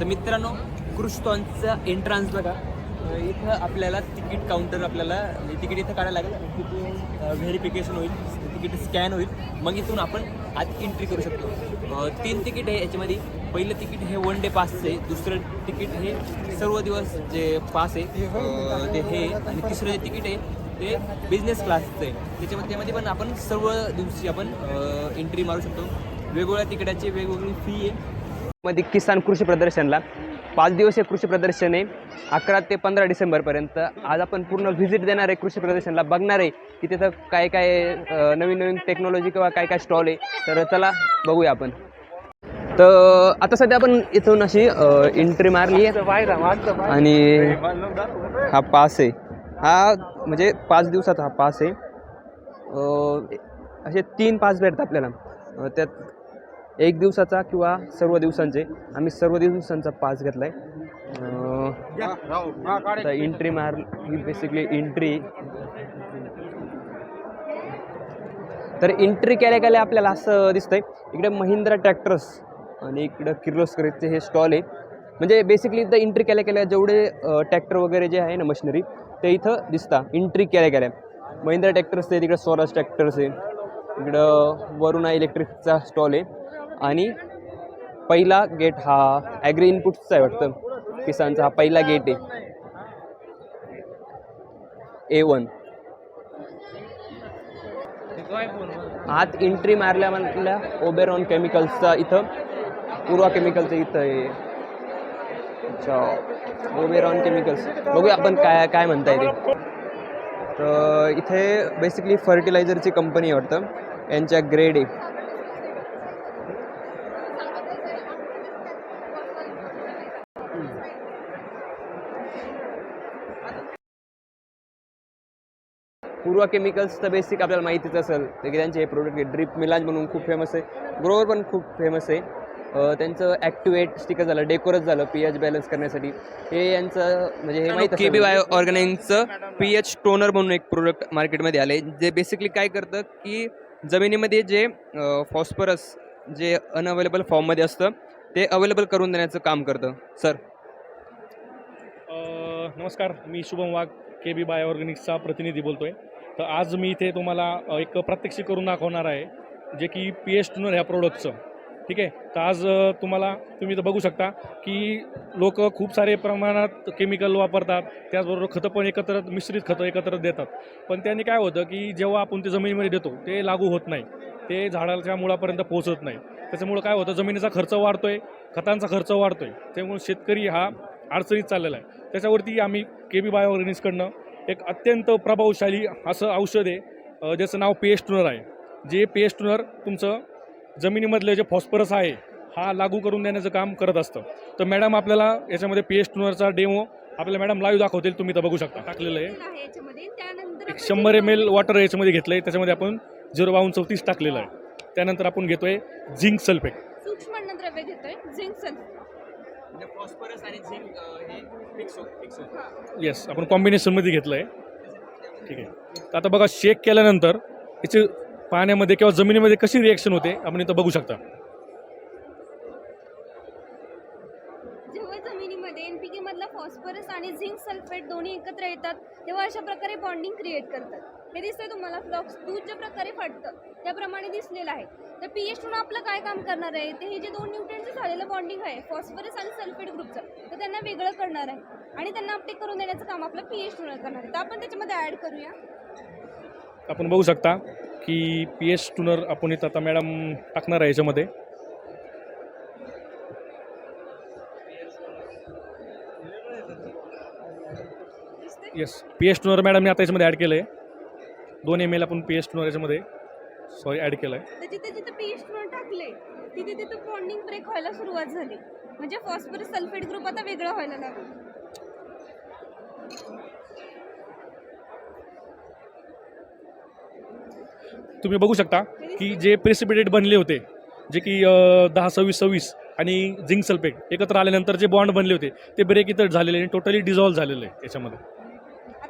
तर मित्रांनो क्रुस्टॉनचा एंट्रान्स बघा. इथं आपल्याला तिकीट काउंटर आपल्याला म्हणजे तिकीट इथं काढायला लागेल. तिथे व्हेरिफिकेशन होईल. तिकीट स्कॅन होईल. मग इथून आपण आत एंट्री करू शकतो. तीन तिकीट आहे याच्यामध्ये. पहिलं तिकीट हे वन डे पासचं आहे. दुसरं तिकीट हे सर्व दिवस जे पास आहे ते हे. आणि तिसरं जे तिकीट आहे ते बिझनेस क्लासचं आहे. त्याच्यामध्ये त्यामध्ये पण आपण सर्व दिवशी आपण एंट्री मारू शकतो. वेगवेगळ्या तिकिटाची वेगवेगळी फी आहे. मध्ये किसान कृषी प्रदर्शनला पाच दिवसीय कृषी प्रदर्शन आहे अकरा ते पंधरा डिसेंबरपर्यंत आज आपण पूर्ण व्हिजिट देणार आहे कृषी प्रदर्शनला. बघणार आहे की तिथं काय काय नवीन नवीन टेक्नॉलॉजी किंवा काय काय स्टॉल आहे. तर चला बघूया आपण. तर आता सध्या आपण इथून अशी एंट्री मारली आहे. आणि हा पास आहे. हा म्हणजे पाच दिवसाचा हा पास आहे. असे तीन पास भेटतात आपल्याला. त्यात एक दिवसाचा किंवा सर्व दिवसांचे. आम्ही सर्व दिवसांचा पास घेतला आहे एंट्री मार ही बेसिकली एंट्री तर एंट्री केल्या केल्या आपल्याला असं दिसतंय. इकडे महिंद्रा ट्रॅक्टर्स आणि इकडं किर्लोस्करचे हे स्टॉल आहे. म्हणजे बेसिकली इथं एंट्री केल्या केल्या जेवढे ट्रॅक्टर वगैरे जे आहे ना मशिनरी ते इथं दिसतात एंट्री केल्या केल्या. महिंद्रा ट्रॅक्टर्स आहे तिकडे स्वराज ट्रॅक्टर्स आहे. इकडं वरुणा इलेक्ट्रिकचा स्टॉल आहे. आणि पहिला गेट हा ॲग्री इनपुट्सचा आहे वाटतं. किसानचा हा पहिला गेट आहे. ए वन आत एंट्री मारल्या म्हटल्या ओबेरॉन केमिकल्सचा इथं पूर्वा केमिकलचं इथं आहे. अच्छा ओबेरॉन केमिकल्स बघूया आपण काय काय म्हणता येते तर इथे बेसिकली फर्टिलायझरची कंपनी आहे वाटतं. यांच्या ग्रेड आहे. पूर्वा केमिकल्स तर बेसिक आपल्याला माहितीच असेल. ते की त्यांचे हे प्रोडक्ट आहे. ड्रिप मिलाज म्हणून खूप फेमस आहे. ग्रोवर पण खूप फेमस आहे. अं, त्यांचं ॲक्टिवेट स्टिकर झालं डेकोरस झालं पी एच बॅलन्स करण्यासाठी. हे यांचं म्हणजे हे माहीत के बी वाय ऑर्गॅनिकचं पी एच टोनर म्हणून एक प्रोडक्ट मार्केटमध्ये आले जे बेसिकली काय करतं की जमिनीमध्ये जे फॉस्फरस जे अनअवेलेबल फॉर्ममध्ये असतं ते अवेलेबल करून देण्याचं काम करतं. सर अ, नमस्कार. मी शुभम वाघ के बी बाय ऑर्गॅनिक्सचा प्रतिनिधी बोलतोय. तर आज मी इथे तुम्हाला एक प्रात्यक्षिक करून दाखवणार आहे जे की पी एच टूनर ह्या प्रोडक्टचं ठीक आहे? तर आज तुम्हाला तुम्ही तर बघू शकता की लोक खूप सारे प्रमाणात केमिकल वापरतात. त्याचबरोबर खतं पण एकत्र मिश्रित खतं एकत्र देतात. पण त्याने काय होतं की जेव्हा आपण ते जमिनीमध्ये देतो ते लागू होत नाही. ते झाडाच्या मुळापर्यंत पोहोचत नाही. त्याच्यामुळं काय होतं जमिनीचा खर्च वाढतो आहे खतांचा खर्च वाढतो आहे त्यामुळे शेतकरी हा अडचणीत चाललेला आहे. त्याच्यावरती आम्ही के बी बायो ऑर्गॅनिक्सकडनं एक अत्यंत प्रभावशाली असं औषध आहे. ज्याचं नाव पी एच टूनर आहे. जे पी एच टूनर तुमचं जमिनीमधलं जे फॉस्फरस आहे हा लागू करून देण्याचं काम करत असतं. तर मॅडम आपल्याला याच्यामध्ये पी एच टूनरचा डेमो आपल्याला मॅडम लाईव्ह दाखवतील तुम्ही तर बघू शकता. टाकलेलं आहे. एक शंभर एम एल वॉटर याच्यामध्ये घेतलं आहे त्याच्यामध्ये आपण झिरो बावन्न चौतीस टाकलेलं आहे. त्यानंतर आपण घेतोय झिंक सल्फेट सूक्ष्म घेतोय झिंक सल्फेट फॉस्फरस आणि झिंक हे फिक्स फिक्स येस आपण कॉम्बिनेशनमध्ये घेतलं आहे ठीक आहे. तर आता बघा शेक केल्यानंतर याची पाण्यामध्ये किंवा जमिनीमध्ये कशी रिॲक्शन होते आपण इथं बघू शकता जेव्हा जमिनीमध्ये एनपीके मधला फॉस्फरस आणि झिंक सल्फेट दोन्ही एकत्र येतात तेव्हा अशा प्रकारे बॉन्डिंग क्रिएट करतात. हे दिसतंय तुम्हाला फ्लॉक्स दूध ज्या प्रकारे फाटतं त्याप्रमाणे दिसलेलं आहे. तर पी एच टून आपलं काय काम करणार आहे? ते हे जे दोन न्यूट्रियनचं झालेलं बॉन्डिंग आहे फॉस्फरस आणि सल्फेट ग्रुपचं तर त्यांना वेगळं करणार आहे. आणि त्यांना अपटेक करून देण्याचं काम आपलं पी एच करणार आहे. तर आपण त्याच्यामध्ये ॲड करूया. आपण बघू शकता की पी एच टूनर आपण इथं आता मॅडम टाकणार आहे याच्यामध्ये दिसतंय येस पी एच टूनर मॅडमने आता याच्यामध्ये ॲड केलं आहे दोन एम एल आपण पी एच टूनर याच्यामध्ये सॉरी ॲड केलं आहे तर जिथे जिथे पीएच टाकले तिथे तिथे बॉन्डिंग ब्रेक व्हायला सुरुवात झाली. म्हणजे फॉस्फरस सल्फेट ग्रुप आता वेगळा व्हायला लागला. तुम्ही बघू शकता की जे प्रेसिपिटेट बनले होते जे की दहा सव्वीस सव्वीस आणि झिंक सल्फेट एकत्र आल्यानंतर जे बॉन्ड बनले होते ते ब्रेक इथं झालेले आणि टोटली डिझॉल्व्ह झालेलं आहे याच्यामध्ये.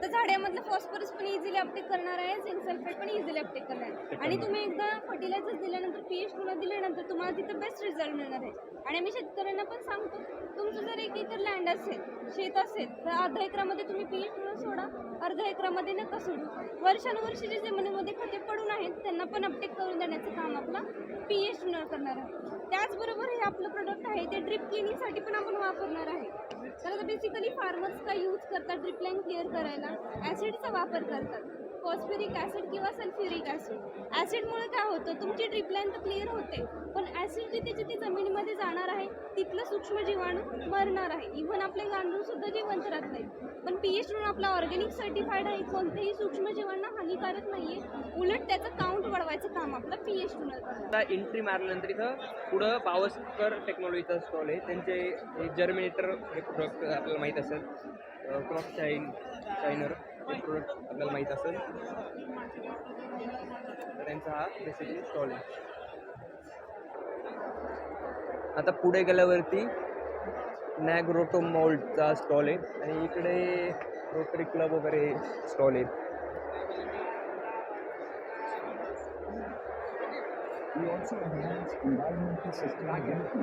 आता झाडामधलं फॉस्फरस पण इझिली अपटेक करणार आहे झिंक सल्फेट पण इझिली अपटेक करणार आहे. आणि तुम्ही एकदा फर्टिलायझर दिल्यानंतर पीएच टूला दिल्यानंतर तुम्हाला तिथं बेस्ट रिझल्ट मिळणार आहे. आणि आम्ही शेतकऱ्यांना पण सांगतो तुमचं जर एक एकर लँड असेल शेत असेल तर अर्धा एकरामध्ये तुम्ही पी एच सोडा अर्धा एकरामध्ये नका सोडू. वर्षानुवर्षे जे जमिनीमध्ये खते पडून आहेत त्यांना पण अपटेक करून देण्याचं काम आपला पी एच करणार आहे. त्याचबरोबर हे आपलं प्रोडक्ट आहे ते ड्रिप क्लिनिंगसाठी पण आपण वापरणार आहे. तर आता बेसिकली फार्मर्स का यूज करतात ड्रिपलाईन क्लिअर करायला. ॲसिडचा वापर करतात. फॉस्फेरिक ॲसिड किंवा सल्फ्युरिक ॲसिड. ॲसिडमुळे काय होतं तुमची ड्रिप लाईन तर क्लिअर होते पण ॲसिड जिथे जिथे जमिनीमध्ये जाणार आहे तिथलं सूक्ष्म जीवाणू मरणार आहे. इव्हन आपले गांडूळसुद्धा जिवंत राहत नाही. पण पी एच म्हणून आपला ऑर्गॅनिक सर्टिफाईड आहे कोणत्याही सूक्ष्म जीवांना हानिकारक नाही आहे उलट त्याचं काउंट वाढवायचं काम आपलं पी एच आता एंट्री मारल्यानंतर इथं पुढं पावसकर टेक्नॉलॉजीचा स्टॉल आहे. त्यांचे जर्मिनेटर हे प्रोडक्ट आपल्याला माहीत असेल क्रॉप शाईन शायनर प्रोडक्ट आपल्याला माहीत असेल. तर त्यांचा हा बेसिकली स्टॉल आहे. आता पुढे गेल्यावरती नॅग्रोटो मॉल्टचा स्टॉल आहे. आणि इकडे रोटरी क्लब वगैरे स्टॉल आहेत. We also enhance environmental sustainability.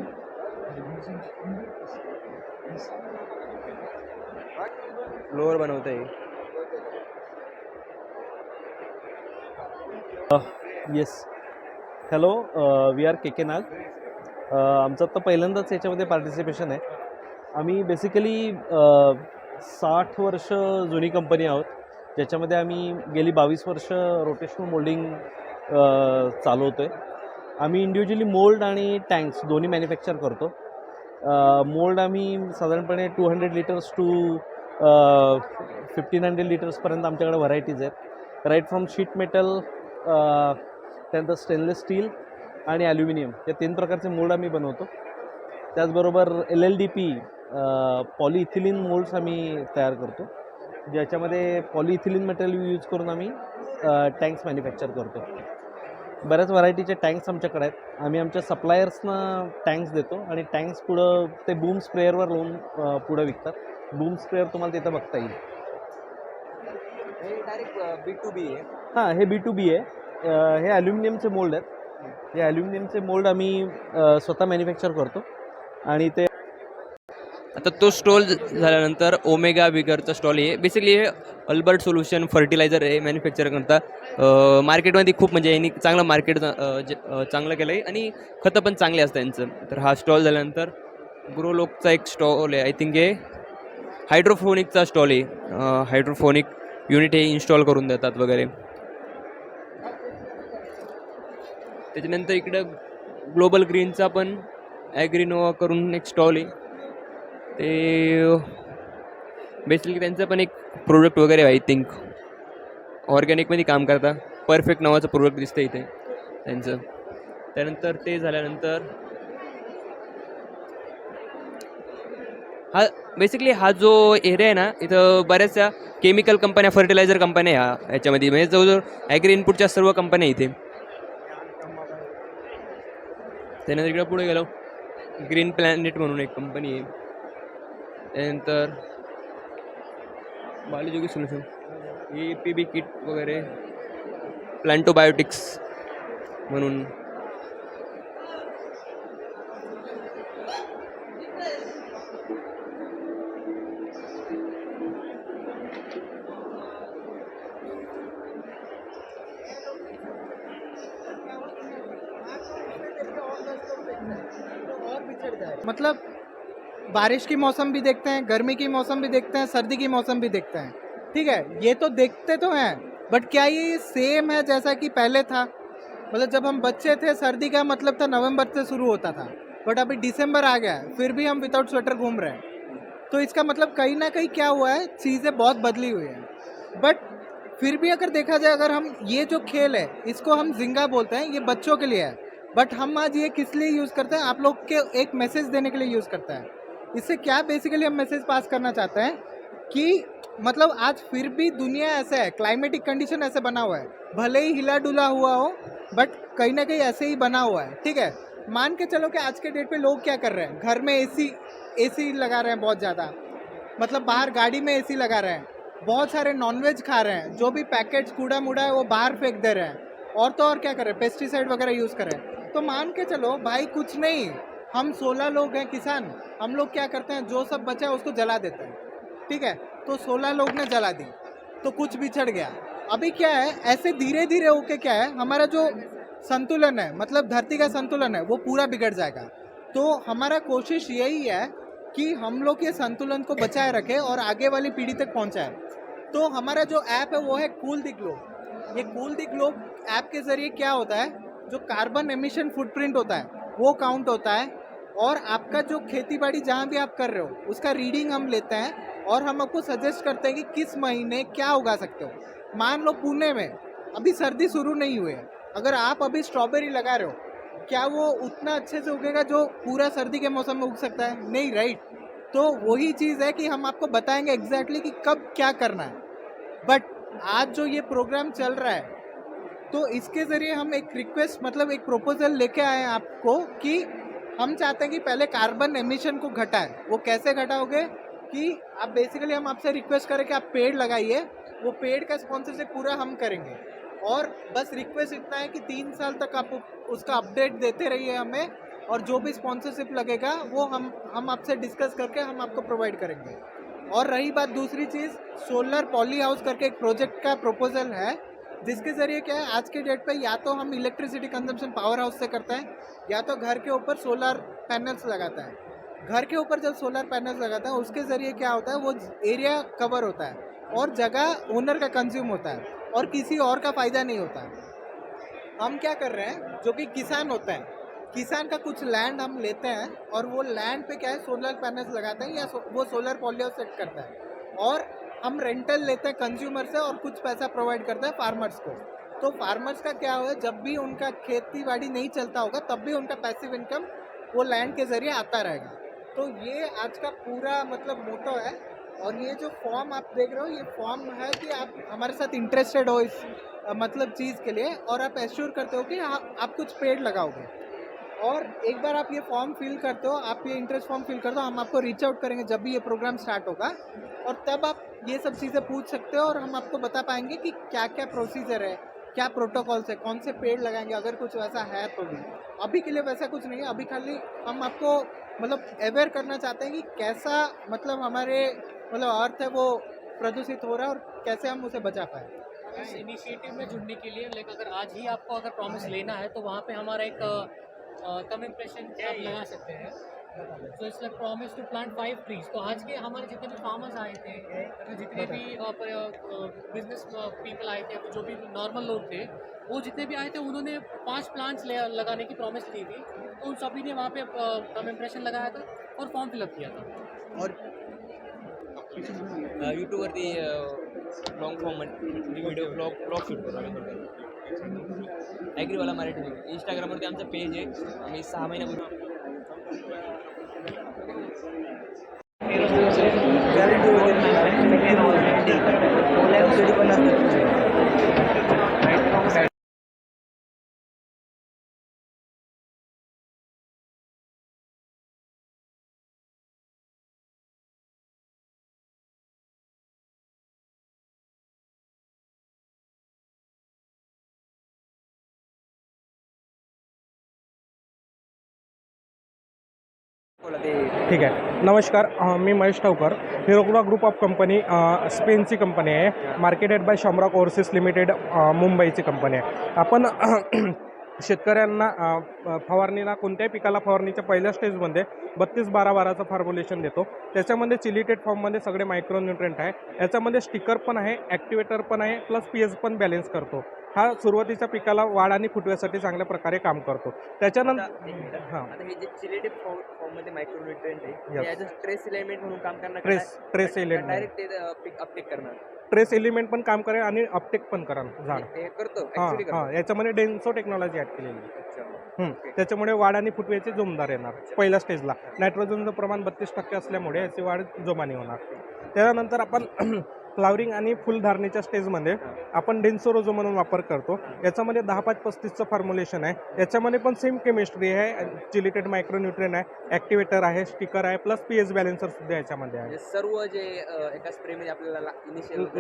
By using 100% recycled floor बनवता येईल yes hello we are K K Nag आमचं आत्ता पहिल्यांदाच याच्यामध्ये पार्टिसिपेशन आहे. आम्ही बेसिकली uh, साठ वर्ष जुनी कंपनी आहोत. ज्याच्यामध्ये आम्ही गेली बावीस वर्ष रोटेशनल मोल्डिंग चालवतो आहे आम्ही इंडिव्हिज्युअली मोल्ड आणि टँक्स दोन्ही मॅन्युफॅक्चर करतो. Uh, मोल्ड आम्ही साधारणपणे two hundred litres to fifteen hundred लिटर्सपर्यंत आमच्याकडे व्हरायटीज आहेत. राईट फ्रॉम शीट मेटल त्यानंतर स्टेनलेस स्टील आणि ॲल्युमिनियम या तीन प्रकारचे मोल्ड आम्ही बनवतो. त्याचबरोबर L L D P polyethylene moulds आम्ही तयार करतो. ज्याच्यामध्ये पॉलिइथिलिन मटेरियल यूज करून आम्ही टँक्स मॅन्युफॅक्चर करतो. बऱ्याच व्हरायटीचे टँक्स आमच्याकडे आहेत. आम्ही आमच्या सप्लायर्सना टँक्स देतो आणि टँक्स पुढं ते बूम स्प्रेअरवर लावून पुढं विकतात. बूम स्प्रेअर तुम्हाला तिथं बघता येईल. हे डायरेक्ट बी टू बी आहे. हां हे बी टू बी आहे. हे ॲल्युमिनियमचे मोल्ड आहेत. हे ॲल्युमिनियमचे मोल्ड आम्ही स्वतः मॅन्युफॅक्चर करतो. आणि ते आता तो स्टॉल झाल्यानंतर ओमेगा बिगरचा स्टॉल आहे. बेसिकली हे अल्बर्ट सोल्युशन फर्टिलायझर आहे मॅन्युफॅक्चर करता. मार्केटमध्ये खूप म्हणजे यांनी चांगलं मार्केट चांगलं केलं आहे आणि खतं पण चांगले असतात यांचं. तर हा स्टॉल झाल्यानंतर ग्रोलोकचा एक स्टॉल आहे. आय थिंक हे हायड्रोफोनिकचा स्टॉल आहे. हायड्रोफोनिक युनिट हे इन्स्टॉल करून देतात वगैरे. त्याच्यानंतर इकडं ग्लोबल ग्रीनचा पण ॲग्रिनोवा करून एक स्टॉल आहे. ते बेसिकली त्यांचं पण एक प्रोडक्ट वगैरे आय थिंक ऑर्गॅनिकमध्ये काम करता. परफेक्ट नावाचं प्रोडक्ट दिसतं इथे त्यांचं. त्यानंतर ते झाल्यानंतर हा बेसिकली हा जो एरिया आहे ना इथं बऱ्याचशा केमिकल कंपन्या फर्टिलायझर कंपन्या ह्या ह्याच्यामध्ये म्हणजे जवळजवळ ॲग्री इनपुटच्या सर्व कंपन्या इथे. त्यानंतर इकडं पुढे गेलो. ग्रीन प्लॅनेट म्हणून एक कंपनी आहे. त्यानंतर biological solution A P B kit वगैरे. प्लॅन्टोबायोटिक्स म्हणून. मतलब बारिश की मौसम भी देखते हैं, गर्मी की मौसम भी देखते हैं, सर्दी की मौसम भी देखते हैं। ठीक है, ये तो देखते तो हैं बट क्या ये सेम है जैसा कि पहले था? मतलब जब हम बच्चे थे, सर्दी का मतलब था नवंबर से शुरू होता था बट अभी दिसंबर आ गया है, फिर भी हम विदाउट स्वेटर घूम रहे हैं। तो इसका मतलब कहीं ना कहीं क्या हुआ है, चीज़ें बहुत बदली हुई हैं। बट फिर भी अगर देखा जाए, अगर हम ये जो खेल है, इसको हम जिंगा बोलते हैं, ये बच्चों के लिए है। बट हम आज ये किस लिए यूज़ करते हैं? आप लोग के एक मैसेज देने के लिए यूज़ करते हैं। इससे क्या बेसिकली हम मैसेज पास करना चाहते हैं? कि मतलब आज फिर भी दुनिया ऐसा है क्लाइमेटिक कंडीशन ऐसे बना हुआ है। भले ही हिला डुला हुआ हो बट कहीं ना कहीं ऐसे ही बना हुआ है। ठीक है? मान के चलो कि आज के डेट पे लोग क्या कर रहे हैं? घर में एसी एसी लगा रहे हैं बहुत ज़्यादा। मतलब बाहर गाड़ी में एसी लगा रहे हैं। बहुत सारे नॉनवेज खा रहे हैं। जो भी पैकेट्स कूड़ा मूड़ा है, वो बाहर फेंक दे रहे हैं। और तो और क्या कर रहे हैं? पेस्टिसाइड वगैरह यूज़ कर रहे हैं। तो मान के चलो, भाई कुछ नहीं, हम सोलह लोग हैं किसान, हम लोग क्या करते हैं, जो सब बचा है उसको जला देते हैं, ठीक है? तो सोलह लोग ने जला दी तो कुछ बिछड़ गया। अभी क्या है, ऐसे धीरे धीरे होके क्या है, हमारा जो संतुलन है मतलब धरती का संतुलन है, वो पूरा बिगड़ जाएगा। तो हमारा कोशिश यही है कि हम लोग ये संतुलन को बचाए रखें और आगे वाली पीढ़ी तक पहुंचाएँ। तो हमारा जो ऐप है, वो है कूल दी ग्लोब ये कूल दी ग्लोब ऐप के ज़रिए क्या होता है जो कार्बन एमिशन फुटप्रिंट होता है, वो काउंट होता है और आपका जो खेती बाड़ी जहाँ भी आप कर रहे हो, उसका रीडिंग हम लेते हैं और हम आपको सजेस्ट करते हैं कि किस महीने क्या उगा सकते हो। मान लो पुणे में, अभी सर्दी शुरू नहीं हुई है। अगर आप अभी स्ट्रॉबेरी लगा रहे हो, क्या वो उतना अच्छे से उगेगा जो पूरा सर्दी के मौसम में उग सकता है? नहीं राइट तो वही चीज़ है कि हम आपको बताएँगे एग्जैक्टली exactly कि कब क्या करना है। बट आज जो ये प्रोग्राम चल रहा है तो इसके ज़रिए हम एक रिक्वेस्ट मतलब एक प्रपोजल लेके आए हैं आपको कि हम चाहते हैं कि पहले कार्बन एमिशन को घटाएँ। वो कैसे घटाओगे? कि आप बेसिकली हम आपसे रिक्वेस्ट करें कि आप पेड़ लगाइए। वो पेड़ का स्पॉन्सरशिप पूरा हम करेंगे। और बस रिक्वेस्ट इतना है कि तीन साल तक आप उसका अपडेट देते रहिए हमें और जो भी स्पॉन्सरशिप लगेगा, वो हम हम आपसे डिस्कस करके हम आपको प्रोवाइड करेंगे। और रही बात दूसरी चीज़ सोलर पॉली हाउस करके एक प्रोजेक्ट का प्रपोजल है। जिसके ज़रिए क्या है, आज के डेट पे या तो हम इलेक्ट्रिसिटी कंजम्पशन पावर हाउस से करते हैं, या तो घर के ऊपर सोलर पैनल्स लगाता है। घर के ऊपर जब सोलर पैनल्स लगाता है, उसके ज़रिए क्या होता है, वो एरिया कवर होता है और जगह ओनर का कंज्यूम होता है और किसी और का फ़ायदा नहीं होता। हम क्या कर रहे हैं, जो कि किसान होते हैं, किसान का कुछ लैंड हम लेते हैं और वो लैंड पे क्या है सोलर पैनल्स लगाते हैं या वो सोलर पॉलियो सेट करता है। और हम रेंटल लेते हैं कंज्यूमर से और कुछ पैसा प्रोवाइड करते हैं फार्मर्स को। तो फार्मर्स का क्या हुआ जब भी उनका खेती बाड़ी नहीं चलता होगा तब भी उनका पैसिव इनकम वो लैंड के ज़रिए आता रहेगा। तो ये आज का पूरा मतलब मोटो है और ये जो फॉर्म आप देख रहे हो ये फॉर्म है कि आप हमारे साथ इंटरेस्टेड हो इस मतलब चीज़ के लिए और आप एश्योर करते हो कि आप, आप कुछ पेड़ लगाओगे। और एक बार आप ये फॉर्म फिल करते हो आप ये इंटरेस्ट फॉर्म फिल करते हो हम आपको रीच आउट करेंगे जब भी ये प्रोग्राम स्टार्ट होगा। और तब आप ये सब चीज़ें पूछ सकते हो और हम आपको बता पाएँगे कि क्या क्या प्रोसीजर है, क्या प्रोटोकॉल्स है, कौन से पेड़ लगाएँगे, अगर कुछ वैसा है तो भी। अभी के लिए वैसा कुछ नहीं है, अभी खाली हम आपको मतलब अवेयर करना चाहते हैं कि कैसा मतलब हमारे मतलब अर्थ है वो प्रदूषित हो रहा है और कैसे हम उसे बचा पाए। इनिशिएटिव में जुड़ने के लिए लाइक अगर आज ही आपको अगर प्रॉमिस लेना है तो वहाँ पे हमारा एक कम इम्प्रेशन आप लगा सकते हैं। तो it's like promise to plant five trees तो आज के हमारे जितने भी फार्मर्स आए थे तो जितने भी बिज़नेस पीपल आए थे जो भी नॉर्मल लोग थे वो जितने भी आए थे उन्होंने पाँच प्लांट्स लगाने की प्रॉमिस दी थी। तो उन सभी ने वहाँ पे कम इम्प्रेशन लगाया था और फॉर्म फिलअप किया था। और यूट्यूबवरती लॉंग फॉर्ममध्ये व्हिडिओ ब्लॉग ब्लॉग शूट कर ॲग्रीवाला मराठी व्हिडिओ इंस्टाग्रामवरती आमचं पेज आहे आम्ही सहा महिन्यापूर्वी बोला ते ठीक आहे. नमस्कार मी महेश ठावकर हिरोकुडा ग्रुप ऑफ कंपनी स्पेनची कंपनी आहे. Marketed by Shamrock overseas limited मुंबईची कंपनी आहे. आपण शेतकऱ्यांना फवारणीला कोणत्याही पिकाला फवारणीच्या पहिल्या स्टेजमध्ये बत्तीस बारा बाराचं फॉर्म्युलेशन देतो. त्याच्यामध्ये चिलिटेड फॉर्ममध्ये सगळे मायक्रोन्युट्रेंट आहे. याच्यामध्ये स्टिकर पण आहे ॲक्टिवेटर पण आहे प्लस पी एच पण बॅलेन्स करतो. हा सुरुवातीच्या पिकाला वाढ आणि फुटव्यासाठी चांगल्या प्रकारे काम करतो. त्याच्यानंतर. हां. ट्रेस एलिमेंट म्हणून काम करणार ट्रेस ट्रेस एलिमेंट डायरेक्ट ते पिक अपटेक करणार? ट्रेस एलिमेंट पण काम करेल आणि अपटेक पण करा झाड. करतो हां हां. याच्यामध्ये डेन्सो टेक्नॉलॉजी ॲड केलेली. त्याच्यामुळे वाढ आणि फुटव्याचे जोमदार येणार. पहिल्या स्टेजला नायट्रोजनचं प्रमाण बत्तीस टक्के असल्यामुळे याची वाढ जोमाने होणार. त्यानंतर आपण फ्लावरिंग आणि फुलधारणेच्या स्टेजमध्ये आपण डेन्सोरोजो म्हणून वापर करतो. याच्यामध्ये दहा पाच पस्तीसचं फॉर्म्युलेशन आहे. याच्यामध्ये पण सेम केमिस्ट्री आहे. चिलिटेड मायक्रोन्युट्रियन आहे. ॲक्टिवेटर आहे. स्टिकर आहे. प्लस पी एच बॅलेन्सर सुद्धा याच्यामध्ये आहे. म्हणजे सर्व जे एका स्प्रेमध्ये आपल्याला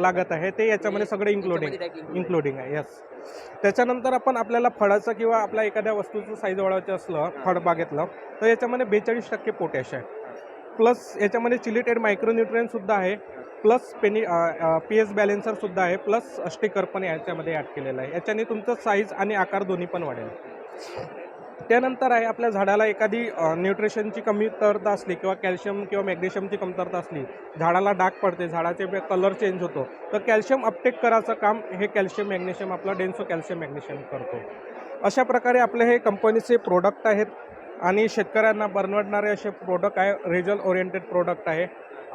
लागत आहे. ते याच्यामध्ये सगळे इन्क्लुडिंग इन्क्लुडिंग आहे. यस त्याच्यानंतर आपण आपल्याला फळाचं किंवा आपल्या एखाद्या वस्तूचं साईज वाढवायचं असलं फळबागेतलं तर याच्यामध्ये बेचाळीस टक्के पोटॅश आहे. प्लस याच्यामध्ये चिलिटेड मायक्रोन्युट्रियनसुद्धा आहे. प्लस पेनी पी एस बॅलेन्सरसुद्धा आहे प्लस स्टिकर पण याच्यामध्ये ॲड केलेलं आहे. याच्याने तुमचं साईज आणि आकार दोन्ही पण वाढेल. त्यानंतर आहे आपल्या झाडाला एखादी न्यूट्रिशनची कमतरता असली किंवा कॅल्शियम किंवा मॅग्नेशियमची कमतरता असली झाडाला डाग पडते झाडाचे कलर चेंज होतो तर कॅल्शियम अपटेक करायचं काम हे कॅल्शियम मॅग्नेशियम आपलं डेन्सो कॅल्शियम मॅग्नेशियम करतो. अशा प्रकारे आपले हे कंपनीचे प्रोडक्ट आहेत आणि शेतकऱ्यांना बनवडणारे असे प्रोडक्ट आहे रिजल ओरिएंटेड प्रोडक्ट आहे.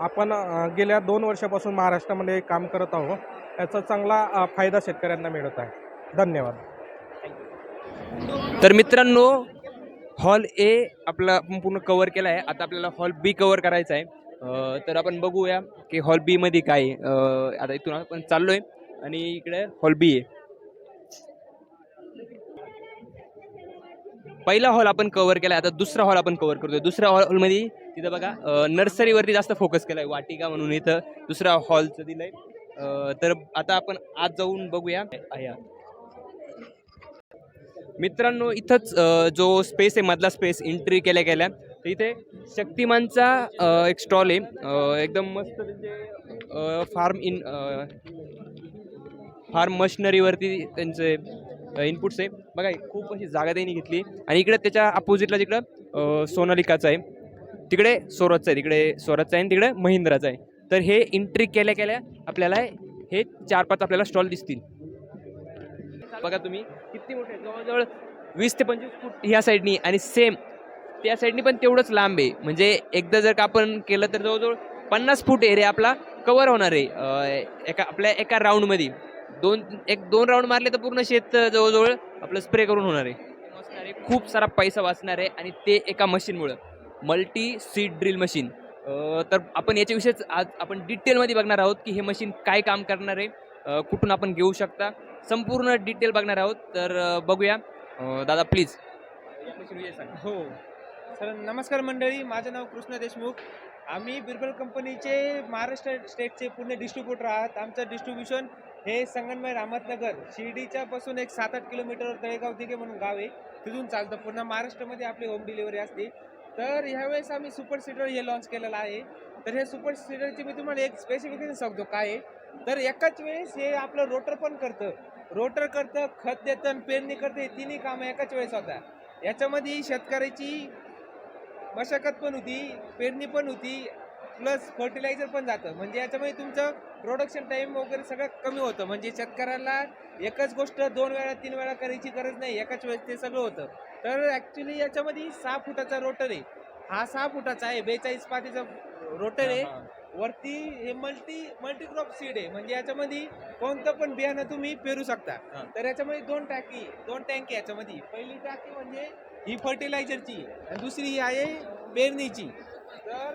आपण गेल्या दोन वर्षापासून महाराष्ट्रामध्ये काम करत आहोत. याचा चांगला फायदा शेतकऱ्यांना मिळत आहे. धन्यवाद. तर मित्रांनो हॉल ए आपला आपण पूर्ण कव्हर केला आहे. आता आपल्याला हॉल बी कवर करायचा आहे. तर आपण बघूया की हॉल बी मध्ये काय आहे. आता इथून आपण चाललोय आणि इकडे हॉल बी आहे. पहिला हॉल आपण कवर केला आता दुसरा हॉल आपण कवर करतोय. दुसऱ्या हॉलमध्ये तिथं बघा नर्सरीवरती जास्त फोकस केलाय वाटिका म्हणून इथं. दुसरा हॉलचं दिलंय. तर आता आपण आज जाऊन बघूया. मित्रांनो इथंच जो स्पेस आहे मधला स्पेस एंट्री केल्या गेल्या. तर इथे शक्तिमानचा एक स्टॉल आहे. एकदम मस्त म्हणजे, त्यांचे फार्म इन फार्म मशिनरीवरती त्यांचे इनपुट्स आहे. बघा खूप अशी जागा त्यांनी घेतली. आणि इकडे त्याच्या अपोजिटला तिकडं सोनालिकाचं आहे. तिकडे सोरतचं आहे तिकडे सोरतचं आहे आणि तिकडे महिंद्राचं आहे. तर हे इंट्री केल्या केल्या आपल्याला हे चार पाच आपल्याला स्टॉल दिसतील. बघा तुम्ही किती मोठे जवळजवळ वीस ते पंचवीस फूट ह्या साईडनी आणि सेम त्या साईडनी पण तेवढंच लांब आहे. म्हणजे एकदा जर का आपण केलं तर जवळजवळ पन्नास फूट एरिया आपला कवर होणार आहे. एका आपल्या एका राऊंडमध्ये दोन एक दोन राऊंड मारले तर पूर्ण शेत जवळजवळ आपलं स्प्रे करून होणार आहे. आहे खूप सारा पैसा वाचणार आहे आणि ते एका मशीनमुळं मल्टी सीड ड्रिल मशीन. तर आपण याच्याविषयीच आज आपण डिटेलमध्ये बघणार आहोत की हे मशीन काय काम करणार आहे. कुठून आपण घेऊ शकता. संपूर्ण डिटेल बघणार आहोत. तर बघूया. दादा प्लीज हो. सर नमस्कार मंडळी. माझं नाव कृष्ण देशमुख. आम्ही बिरबल कंपनीचे महाराष्ट्र स्टेटचे पुणे डिस्ट्रीब्युटर आहात. आमचं डिस्ट्रीब्युशन हे संगनमय रामतनगर शिर्डीच्या पासून एक सात आठ किलोमीटरवर तळेगाव दिघे म्हणून गाव आहे. तिथून चालतं. पूर्ण महाराष्ट्रामध्ये आपली होम डिलिव्हरी असते. तर ह्यावेळेस आम्ही सुपर सीटर हे लॉन्च केलेलं आहे. तर हे सुपर सीटरची मी तुम्हाला एक स्पेसिफिकेशन सांगतो काय आहे. तर एकाच वेळेस हे आपलं रोटर पण करतं. रोटर करतं खत देतं आणि पेरणी करतं हे तिन्ही कामं एकाच वेळेस होतात. याच्यामध्ये शेतकऱ्याची मशागत पण होती पेरणी पण होती प्लस फर्टिलायझर पण जातं. म्हणजे याच्यामध्ये तुमचं प्रोडक्शन टाईम वगैरे सगळं कमी होतं. म्हणजे शेतकऱ्याला एकच गोष्ट दोन वेळा तीन वेळा करायची गरज नाही. एकाच वेळेस ते सगळं होतं. तर ॲक्च्युली याच्यामध्ये सहा फुटाचा रोटर आहे. हा सहा फुटाचा आहे बेचाळीस पातीचा रोटर आहे. वरती हे मल्टी मल्टी क्रॉप सीड आहे. म्हणजे याच्यामध्ये कोणतं पण बियाणं तुम्ही पेरू शकता. तर याच्यामध्ये दोन टाकी दोन टँकी याच्यामध्ये. पहिली टाकी म्हणजे ही फर्टिलायझरची आणि दुसरी ही आहे पेरणीची. तर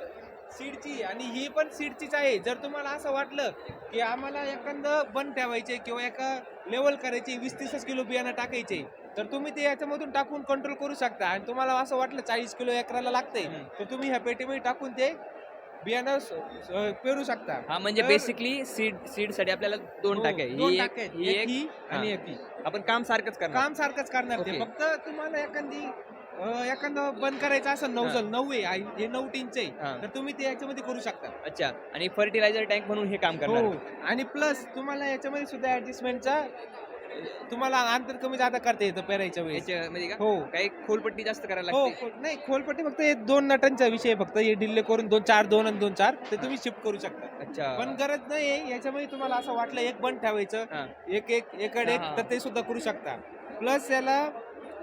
सीडची आणि ही पण सीडचीच आहे. जर तुम्हाला असं वाटलं की आम्हाला एखादं बंद ठेवायचे किंवा एका लेवल करायची वीस तीसच किलो बियाणं टाकायचे तर तुम्ही ते याच्यामधून टाकून कंट्रोल करू शकता. आणि तुम्हाला असं वाटलं चाळीस किलो एकराला लागतंय तर तुम्ही ह्या पेटीमध्ये टाकून ते बियाणं पेरू शकता. हा म्हणजे बेसिकली सीड सीडसाठी आपल्याला दोन हो, दोन एक ही आणि. एक ही. आपण काम सारखंच करणार. काम सारखंच करणार ते. ओके. फक्त तुम्हाला एखादी अं, एखादं बंद करायचं असं नऊ नऊ आहे आणि हे नऊ टीनचे हा. तर तुम्ही ते याच्यामध्ये करू शकता. अच्छा. आणि फर्टिलायझर टँक म्हणून हे काम करणार. हो. आणि प्लस तुम्हाला याच्यामध्ये सुद्धा ऍडजस्टमेंटचा तुम्हाला अंतर कमी जादा करता येतं पेरायच्या वेळेस. का? हो. काही खोलपट्टी जास्त करायला हो लागते. नाही खोलपट्टी फक्त हे दोन नटांचा विषय आहे फक्त. हे डिले करून दोन चार दोन आणि दोन चार ते तुम्ही शिफ्ट करू शकता. अच्छा. पण गरज नाही याच्यामध्ये तुम्हाला असं वाटलं एक बंद ठेवायचं. हा. एक एक एकड एक हा, हा. तर ते सुद्धा करू शकता. प्लस याला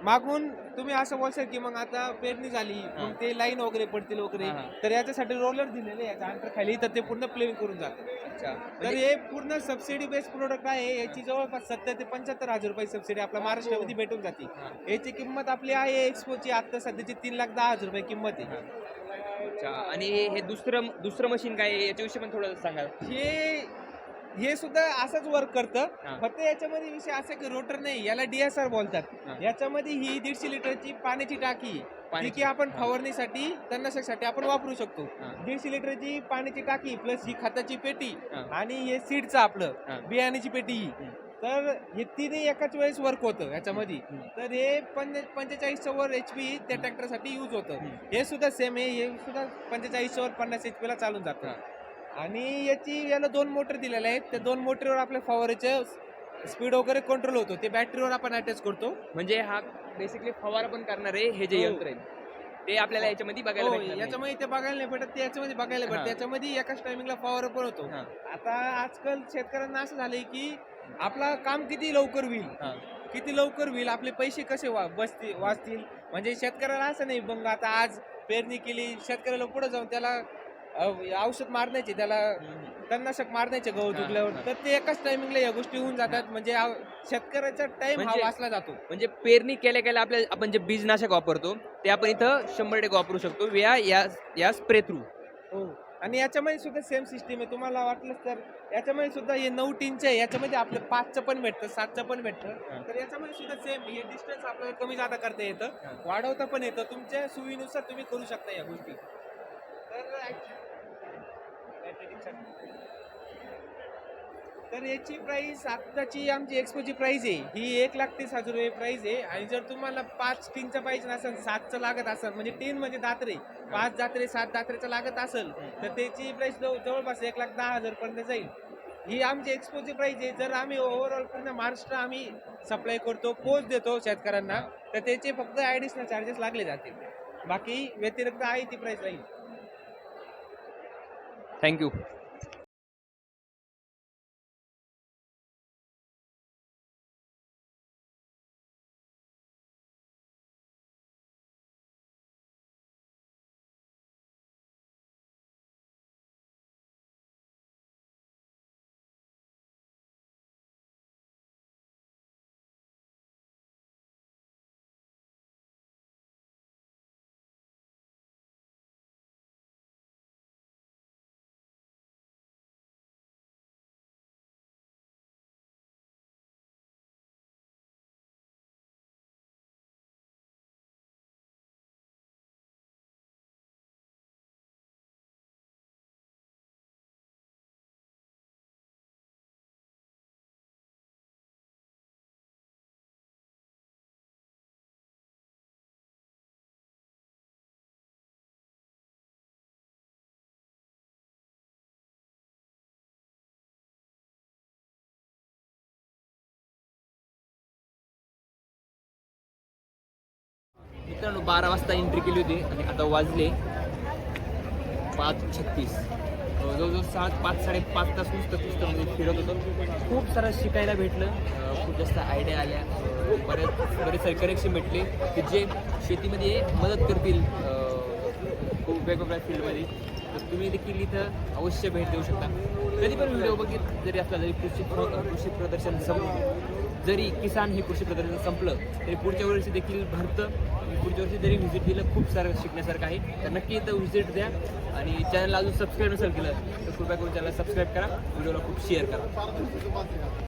मागून तुम्ही असं बोलशाल की मग आता पेरणी झाली मग ते लाईन वगैरे पडतील वगैरे हा, हा. तर याच्यासाठी रोलर दिलेले याच्या अंतर खाली तर ते पूर्ण प्लेन करून जातं अच्छा. तर म्हणजे- हे पूर्ण सबसिडी बेस्ड प्रोडक्ट आहे याची जवळपास सत्तर ते पंच्याहत्तर हजार रुपये सबसिडी आपल्या महाराष्ट्रामध्ये भेटून जाते. हा. याची किंमत आपली आहे एक्सपोची आता सध्याची तीन लाख दहा हजार रुपये किंमत आहे. अच्छा. आणि हे दुसरं दुसरं मशीन काय आहे? याच्याविषयी पण थोडं सांगा हे हे सुद्धा असंच वर्क. करतं फक्त याच्यामध्ये विषय असा की रोटर नाही याला डीएसआर बोलतात. याच्यामध्ये ही दीडशे लिटरची पाण्याची टाकी. की आपण. फवारणीसाठी तणनाशकसाठी आपण वापरू शकतो. दीडशे लिटरची पाण्याची टाकी प्लस ही खताची पेटी. आणि हे सीडचं आपलं. बियाण्याची पेटी ही. तर हे तिन्ही एकाच वेळेस वर्क होतं याच्यामध्ये. तर हे पंचे पंचेचाळीसच्या वर एच पी त्या ट्रॅक्टरसाठी यूज होतं. हे सुद्धा सेम आहे हे सुद्धा पंचेचाळीसच्या वर पन्नास एच पीला चालून जातं आणि याची याला दोन मोटर दिलेले आहेत. त्या दोन मोटरवर आपल्या फवारीचे स्पीड वगैरे कंट्रोल होतो. ते बॅटरीवर आपण अटॅच करतो. म्हणजे हा बेसिकली फवारा पण करणारे हे जे हो. यंत्र आहे. ते आपल्याला याच्यामध्ये बघायला हो, भेटणार नाही. याच्यामध्ये ते बघायला नाही भेटत. ते याच्यामध्ये बघायला हा. भेटत त्याच्यामध्ये एकाच टायमिंगला फवारा पण होतो. हा. आता आजकाल शेतकऱ्यांना असं झालंय की आपला काम किती लवकर होईल? हा. किती लवकर होईल? आपले पैसे कसे वा बसतील वाचतील? म्हणजे शेतकऱ्याला असं नाही मग आता आज पेरणी केली. शेतकऱ्याला पुढे जाऊन त्याला अ, औषध मारण्याचे त्याला. तणनाशक मारण्याचे गहू तुटल्यावर हा. तर ते एकाच टायमिंगला या गोष्टी होऊन जातात. म्हणजे आ- शेतकऱ्याचा टाइम हा म्हणजे- वाचला जातो. म्हणजे पेरणी केल्या केल्या आपल्या आपण जे बीजनाशक वापरतो ते आपण इथं शंभर टक्के वापरू शकतो या या या स्प्रे थ्रू हो. आणि याच्यामध्ये सुद्धा सेम सिस्टीम आहे. तुम्हाला वाटलं तर याच्यामध्ये सुद्धा हे नऊ टीनचे आहे. याच्यामध्ये आपलं पाचचं पण भेटतं सातचं पण हा. भेटतं तर याच्यामध्ये सुद्धा सेम हे डिस्टन्स आपल्याला कमी जादा करता. येतं. वाढवता पण येतं. तुमच्या सुविनुसार तुम्ही करू शकता या गोष्टी. तर तर याची प्राईस आत्ताची आमची एक्सपोची प्राईज आहे. ही एक लाख तीस हजार रुपये प्राईज आहे. आणि जर तुम्हाला पाच टीनचं पाहिजे असेल सातचं लागत असेल म्हणजे टीन म्हणजे दात्रे. पाच दात्रे सात दात्रेचं लागत असेल तर त्याची प्राईस जवळपास एक लाख दहा हजार पर्यंत जाईल. ही आमची एक्सपोची प्राईज आहे. जर आम्ही ओव्हरऑल पूर्ण महाराष्ट्र आम्ही सप्लाय करतो पोच देतो शेतकऱ्यांना तर त्याचे फक्त ॲडिशनल चार्जेस लागले जातील. बाकी व्यतिरिक्त आहे ती प्राईस राहील. Thank you. मित्रांनो बारा वाजता एंट्री केली होती आणि आता वाजले पाच छत्तीस. जवळजवळ सात पाच साडेपाच तास नुसतं म्हणजे फिरत होतो. खूप सारं शिकायला भेटलं. खूप जास्त आयडिया आल्या. बऱ्याच बरेच सरकारी भेटले. की जे शेतीमध्ये मदत करतील खूप वेगवेगळ्या फील्डमध्ये तर तुम्ही देखील इथं अवश्य भेट देऊ शकता. कधी पण व्हिडिओ बघित जरी असला जरी कृषी कृषी प्रदर्शन समोर. जरी किसान हे कृषी प्रदर्शन संपलं तरी पुढच्या वर्षी देखील भरतं पुढच्या वर्षी जरी व्हिजिट दिलं खूप सारं शिकण्यासारखं आहे. तर नक्की इथं व्हिजिट द्या आणि चॅनल अजून सबस्क्राईब नसेल केलं तर कृपया करून चॅनल सबस्क्राईब करा. व्हिडिओला खूप शेअर करा.